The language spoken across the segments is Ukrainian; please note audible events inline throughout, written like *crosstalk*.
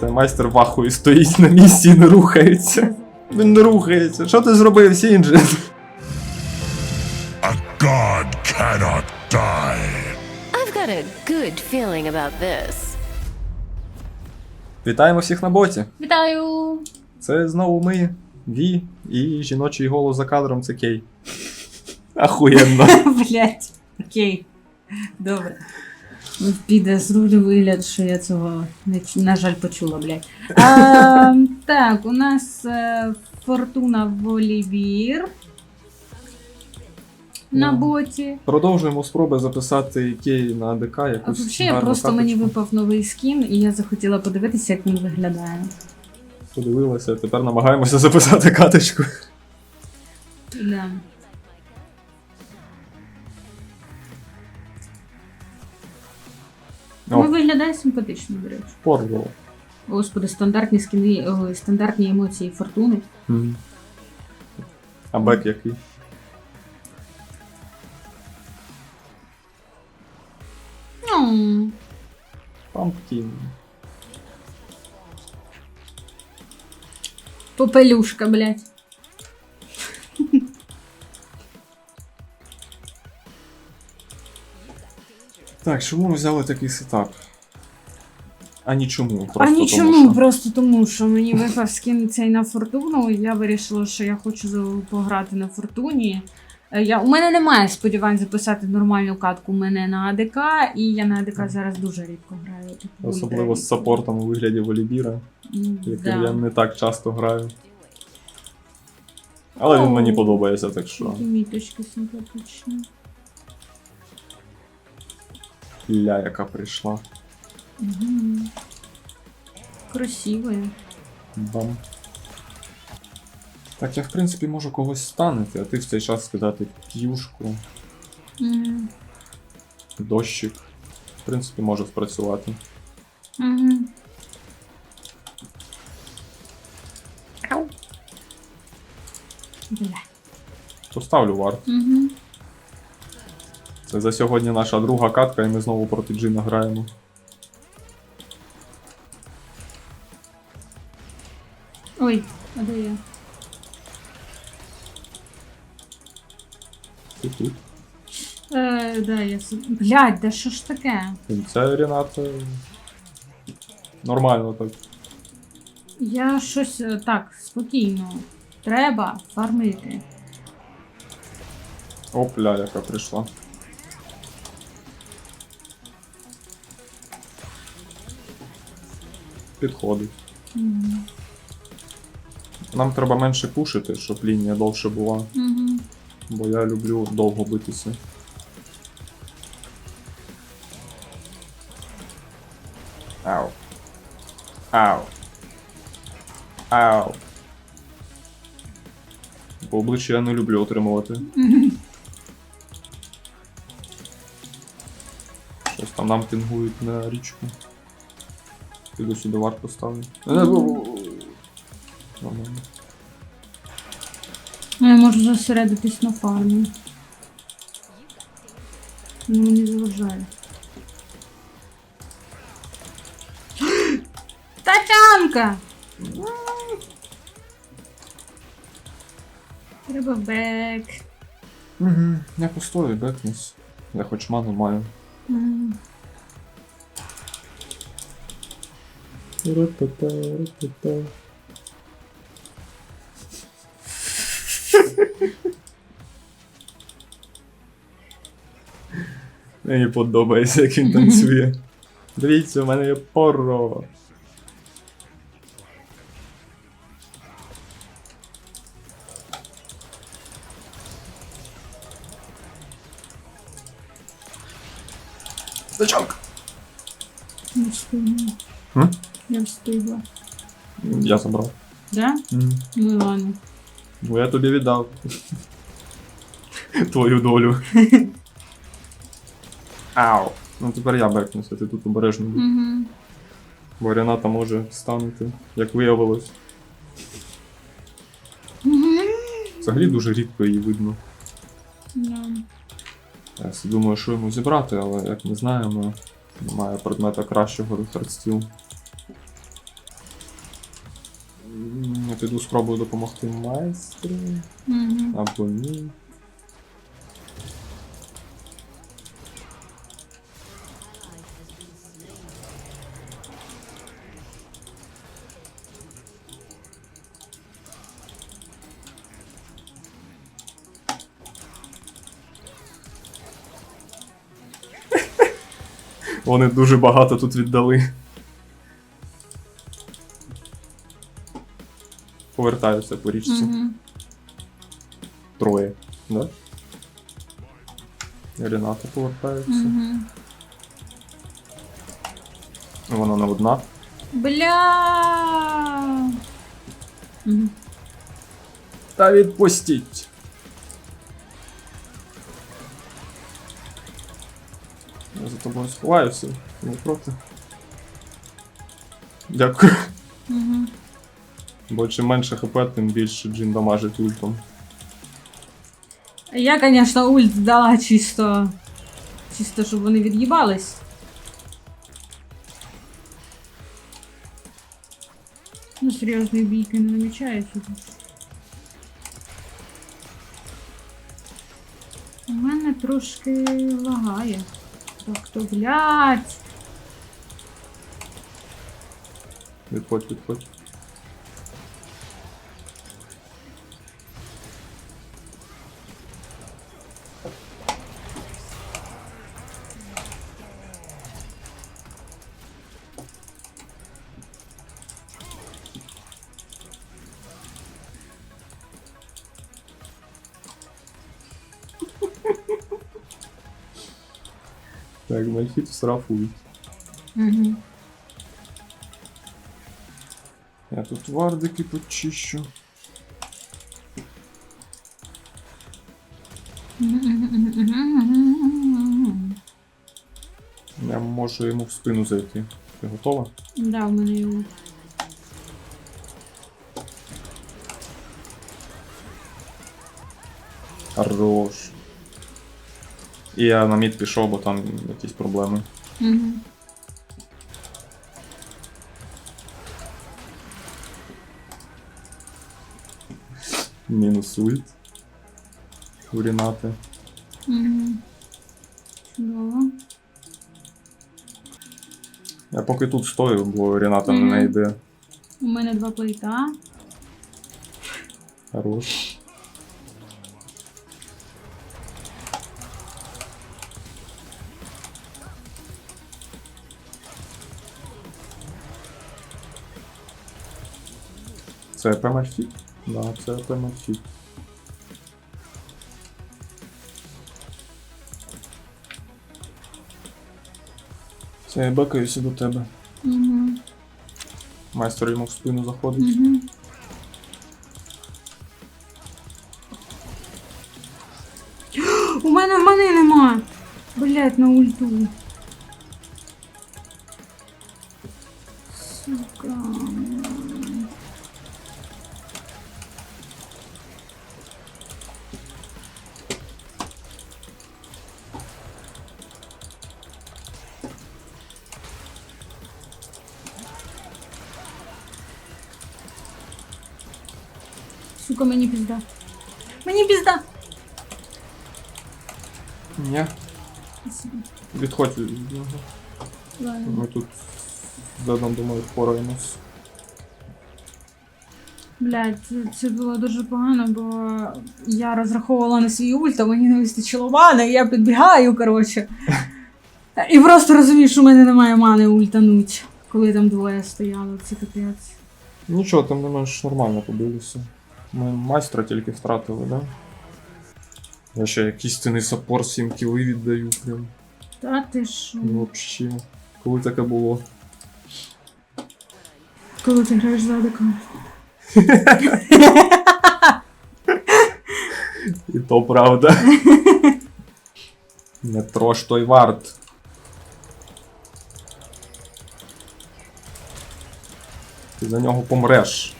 Це майстер вахою стоїть на місці і не рухається. Він не рухається. Що ти зробив, Сінджин? A god cannot die. I've got a good feeling about this. Вітаємо всіх на боті. Вітаю! Це знову ми, Ві, і жіночий голос за кадром це Кей. Ахуєнно. *laughs* Блять. Окей. Добре. Піде, зроблю вигляд, що я цього, на жаль, почула, блядь. А, *laughs* так, у нас е, Фортуна Волівір на Ну. боті. Продовжуємо спроби записати Кей на АДК А взагалі, просто мені випав новий скін, і я захотіла подивитися, як він виглядає. Подивилася, тепер намагаємося записати каточку. Да. Ну, виглядає симпатично, до речі. порвало. Господи, стандартні скіни, ой, стандартні емоції фортуни. Мгм. А бек який? Ну, Пампкін. попелюшка, блядь. Так, чому ми взяли такий сетап? А нічому. Просто а нічому, тому, що... просто тому, що мені випав скін цей на фортуну. і Я вирішила, що я хочу пограти на фортуні. Е, Я, у мене немає сподівань записати нормальну катку у мене на АДК, і я на АДК зараз дуже рідко граю. Типу, Особливо з саппортом у вигляді волібіра, яким я не так часто граю. Але він мені подобається, так що. Такі міточки симпатичні. Ля, яка прийшла. Угу. Красивая. Бам. Так, я в принципі можу когось станити, а ти в цей час сказати п'юшку, Угу. дощик. В принципі, може спрацювати. Угу. Бля. Поставлю варт. Угу. Це за сьогодні наша друга катка, і ми знову проти Джина граємо. Ой, а де я? Ти тут. Е, да, я с- Блядь, да що ж таке? Це Рената. Нормально так. Я щось е, так, спокійно. Треба фармити. Опля, яка прийшла. Підходить. Угу. Нам треба менше пушити, щоб лінія довше була, Угу. бо я люблю довго битися. Ау. Ау. Ау. По обличчю я не люблю отримувати. *laughs* Щось там нам пінгують на річку. Піду сюди варт поставлю. Е, Нормально. Ну, Я можу зосередитись на фармі. Ну, мені заважає. *gasps* Тачанка! Треба бек. Угу. Я постою, бекнусь. Я хоч ману маю. Мені подобається, як він танцює. Дивіться, у мене є поро. Я забрав. Да? Ну ладно. Ну я тобі віддав. *laughs* Твою долю. *laughs* Ау. Ну тепер я бекнуся, ти тут обережно будь. Угу. Бо Рената може станути, як виявилось. Взагалі дуже рідко її видно. Да. Я собі думаю, що йому зібрати, але як ми знаємо, немає предмета кращого до хардстіл. Я піду спробую допомогти майстру. Угу. Або ні. Вони дуже багато тут віддали. Повертаюся по річці. Угу. Троє, да? Рената повертається. Угу. Вона не одна. Бля. Угу. Та відпустіть. Я за тобою сховаюся. Не проти. Дякую. Бо чим менше хп, тим більше джин дамажить ультом. Я, конечно, ульт дала чисто. Чисто, щоб вони від'їбались. Ну, серйозної бійки не намічається тут. У мене трошки лагає. Так, то блядь. Відходь, відходь. Мальфіт штрафують. Угу. Я тут вардики почищу. Я можу йому в спину зайти. Ти готова? Да, у мене ульт. Хорош. І я на мід пішов, бо там якісь проблеми. Угу. Мінус ульт. У Рінати. Угу. Чудово. Я поки тут стою, бо Ріната Мгм. не йде. У мене два плейта. Хорош. Це АП Да, це Мальфіт. Це я бекаюся до тебе. Угу. Майстер йому в спину заходить. Угу. *gasps* У мене мани нема. Блять, на ульту. Сука, мені пізда. Мені пізда. Ні. Відходь від нього. Ладно. Ми тут з Дедом, думаю, впораємось. Блядь, це, це було дуже погано, бо я розраховувала на свій ульт, а мені не вистачило мани, і я підбігаю, коротше. *laughs* І просто розумію, що в мене немає мани ультануть, коли там двоє стояло, це капець. Нічого, там не менш нормально побилися. Ми майстра тільки втратили, да? Я ще як істинний саппорт 7 кіли віддаю прям. Та ти що? Ну, Вообще. Коли таке було? Коли ти граєш за АДК? І то правда. Не трош той варт. Ти за нього помреш.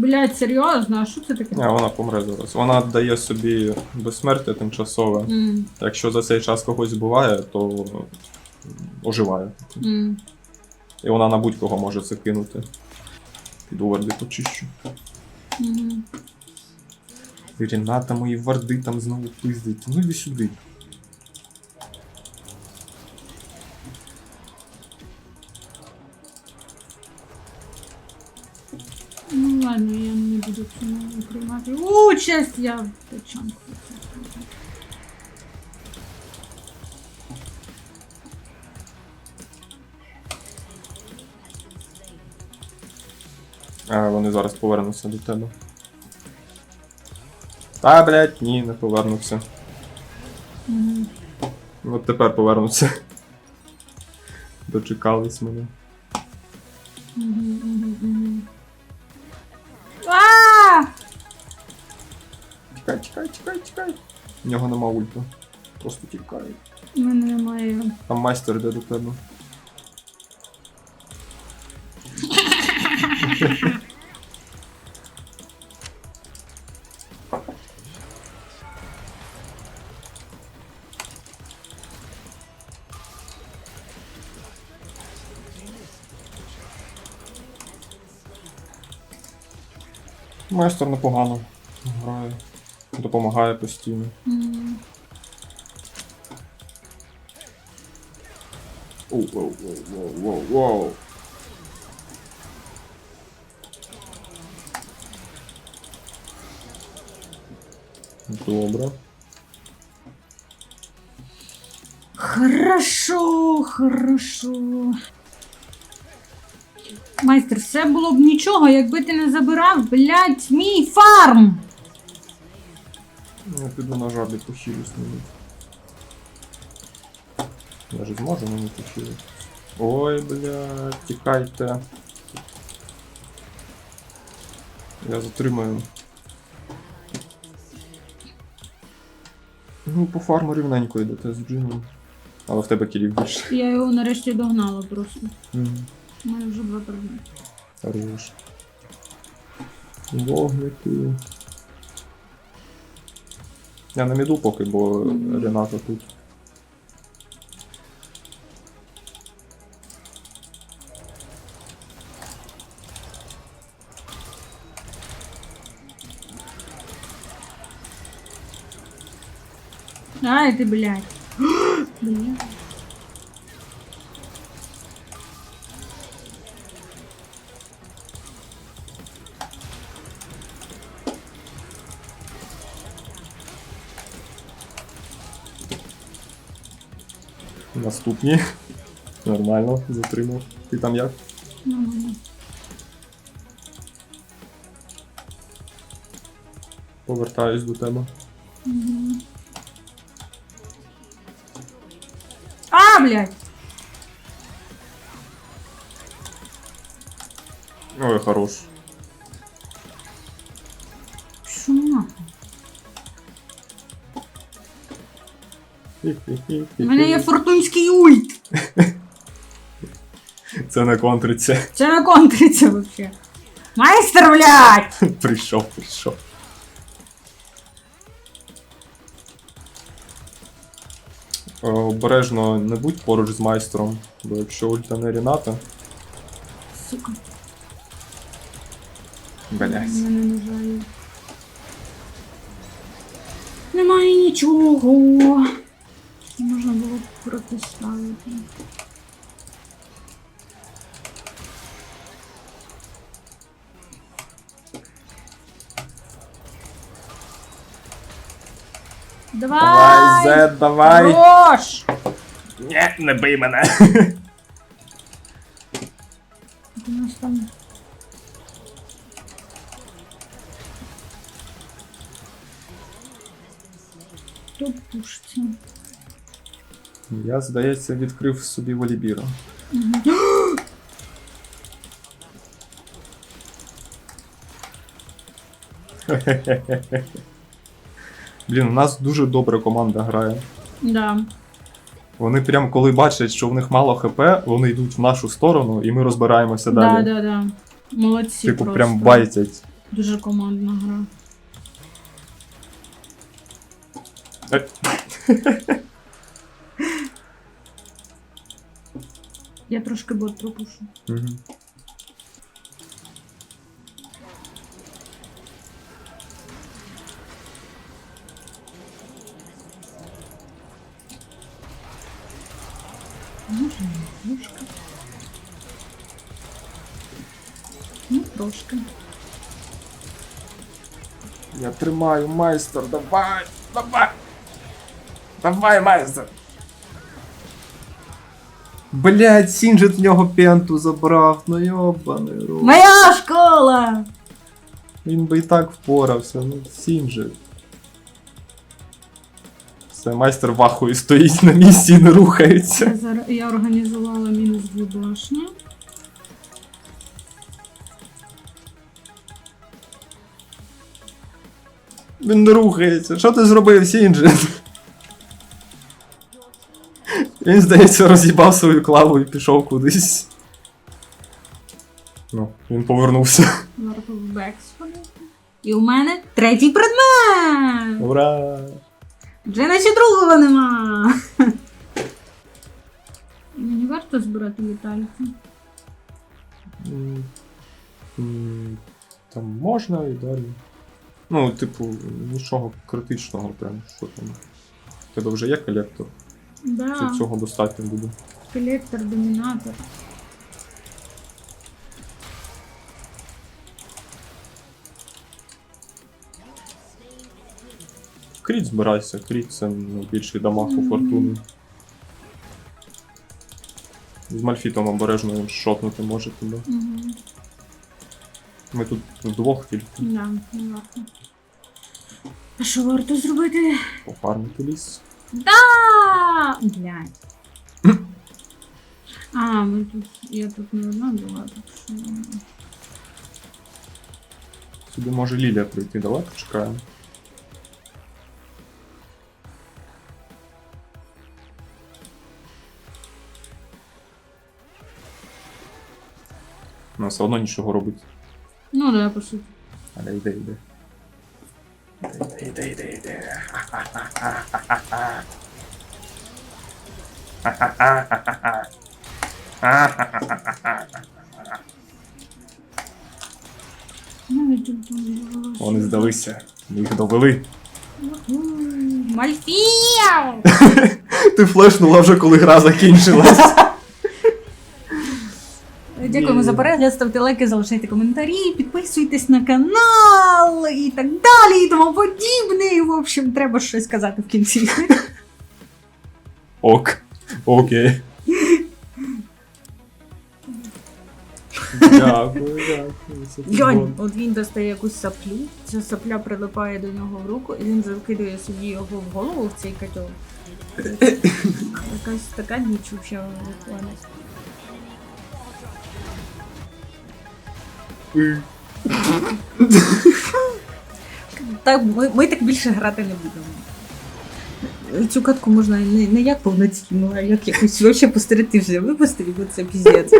Блядь, серйозно, а що це таке? Не, вона помре зараз. Вона дає собі безсмертя тимчасове. М, Якщо за цей час когось буває, то оживає. М. І вона на будь-кого може це кинути. Піду варди почищу. Мгм. Ріната мої варди там знову пиздить. Ну іди сюди. Приймати участь, я печанку. А вони зараз повернуться до тебе. Та, блядь, ні, не повернуться. Мгм. От тепер повернуться. Дочекались мене. У нього нема ульту. Просто тікає. У мене немає. Там майстер йде до тебе. Майстер непогано грає. Допомагає постійно. Воу, воу, воу, воу, воу. Добре. Хорошо, хорошо. Майстер, все було б нічого, якби ти не забирав, блядь, мій фарм! Я піду на жабі похилюсь на них. Я ж зможу на них. Ой, блядь, тікайте. Я затримаю. Ну, по фарму рівненько йдете з Джином. Але в тебе кілів більше. Я його нарешті догнала просто. Мгм. У мене вже два предмети. Хорош. Вогники. Я на міду поки, бо. Рената тут. Ай, ти, блядь. *gasps* Блядь. Наступні. Нормально, затримав. Ти там як? Нормально. Повертаюсь до тебе. Блядь! Ой, хорош. Нахуй? У мене є фортунський ульт! *laughs* Це не контриться. Це не контриться вообще. Майстер, блядь! *laughs* прийшов, прийшов. Обережно не будь поруч з майстром, бо якщо ульта не Ріната. Сука. Блять. Мене не жаль. Немає нічого. Можна було протиставити. Давай! Давай, Зед, давай! Хорош! Ні, не бий мене! У нас там... Хто пушиться? Я, здається, відкрив собі волібіра. *laughs* Блін, у нас дуже добре команда грає. Да. Вони прям коли бачать, що в них мало хп, вони йдуть в нашу сторону і ми розбираємося Да, далі. да, да. Молодці типу, просто. прям байтять. Дуже командна гра. Е. *laughs* Я трошки бот пропушу. Угу. Може, не. Ну, трошки. Я тримаю, майстер, давай! Давай! Давай, майстер! Блять, Сінджит в нього пенту забрав, ну йобаний рот. Моя школа! Він би і так впорався, ну Сінджит. Все, майстер вахою стоїть на місці і не рухається. Я, зараз, я організувала мінус дві башні. Він не рухається. Що ти зробив, Сінджит? Він, здається, роз'їбав свою клаву і пішов кудись. Ну, він повернувся. Варто в бек сходити. І у мене третій предмет! Ура! Вже наче другого нема. Мені варто збирати літальці. М, м, Там можна і далі. Ну, типу, нічого критичного прям, що там. У тебе вже є колектор, Да, чи цього достатньо буде. колектор, домінатор. Кріт збирайся, кріт це найбільший дамаг у фортуни. З Мальфітом обережно він шотнути може тебе. Угу. Ми тут вдвох тільки Да, не варто. А що варто зробити? пофармити ліс. Да! Блядь. *clears throat* А, ми тут. Я тут не одна була, так що. Сюди може Лілія прийти, давай почекаємо. Все одно нічого робить. Ну да, по суті. Але йде, йде. Йде, йде, йде, йде. Було. Вони здалися. Ми їх довели. Мальфія! *laughs* Ти флешнула вже, коли гра закінчилась. Дякуємо за перегляд, ставте лайки, залишайте коментарі, підписуйтесь на канал і так далі, і тому подібне. І, в общем, треба щось сказати в кінці. *laughs* Ок. Окей. *laughs* Дякую, дякую. чудово. от він достає якусь саплю, ця сапля прилипає до нього в руку, і він закидує собі його в голову в цей котел. *coughs* Якась така ніч взагалі Так, ми, ми так більше грати не будемо. Цю катку можна не, не як повноцінну, а як якусь вообще посередині вже випустити, бо це піздець.